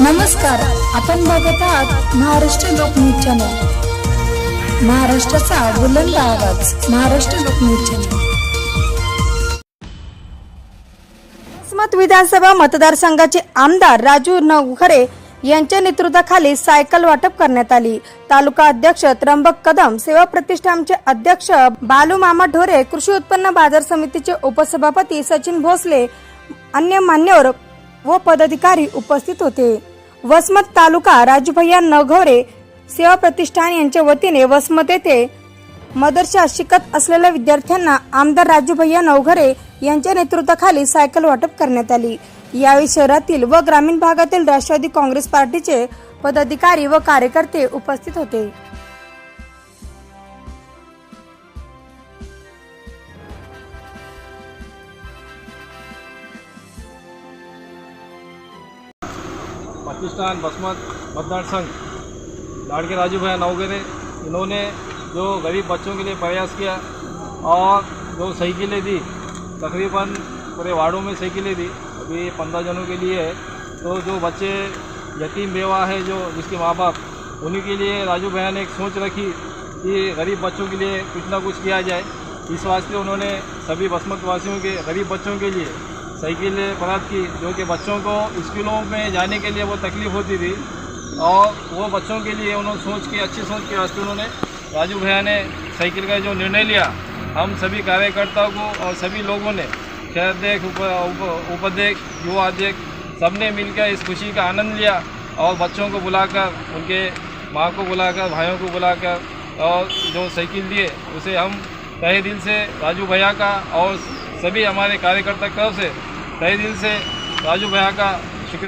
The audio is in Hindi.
नमस्कार आपण बघत आहात महाराष्ट्र लोकन्यूज चॅनल. महाराष्ट्राचा बुलंद आवाज महाराष्ट्र लोकन्यूज चॅनल. वसमत विधानसभा मतदारसंघाचे आमदार राजू नवघरे यांच्या नेतृत्वाखाली सायकल वाटप करण्यात आली. तालुका अध्यक्ष त्र्यंबक कदम सेवा प्रतिष्ठानचे अध्यक्ष बालू मामा ढोरे कृषी उत्पन्न बाजार समितीचे उपसभापती सचिन भोसले अन्य मान्यवर व पदाधिकारी उपस्थित होते. वसमत तालुका राजूभैया नघोरे सेवा प्रतिष्ठान यांच्या वतीने वसमत येथे मदरशा शिकत असलेल्या विद्यार्थ्यांना आमदार राजूभैया नवघरे यांच्या नेतृत्वाखाली सायकल वाटप करण्यात आली. यावेळी शहरातील व ग्रामीण भागातील राष्ट्रवादी काँग्रेस पार्टीचे पदाधिकारी व कार्यकर्ते उपस्थित होते. पाकिस्तान बसमत मतदार संघ। लाड़के राजू भैया नवगरे इन्होंने जो गरीब बच्चों के लिए प्रयास किया और जो साइकिलें दी, तकरीबन पूरे वार्डों में साइकिलें दी, अभी पंद्रह जनों के लिए है। तो जो बच्चे यतीम बेवा है, जो जिसके माँ बाप उन्हीं के लिए राजू भैया ने एक सोच रखी कि गरीब बच्चों के लिए कुछ ना कुछ किया जाए। इस वास्ते उन्होंने सभी बसमत वासियों के, गरीब बच्चों के लिए साइकिल प्राप्त की जो कि बच्चों को स्कूलों में जाने के लिए वो तकलीफ़ होती थी। और वो बच्चों के लिए उन्होंने सोच के अच्छी सोच के वास्ते उन्होंने राजू भैया ने साइकिल का जो निर्णय लिया हम सभी कार्यकर्ताओं को और सभी लोगों ने शहराध्यक्ष उप, उप, उपाध्यक्ष युवा अध्यक्ष सबने मिलकर इस खुशी का आनंद लिया और बच्चों को बुलाकर उनके माँ को बुलाकर भाइयों को बुलाकर और जो साइकिल दिए उसे हम तहे दिल से राजू भैया का और सभी हमारे कार्यकर्ता की तरफ से तहे दिल से राजू भैया का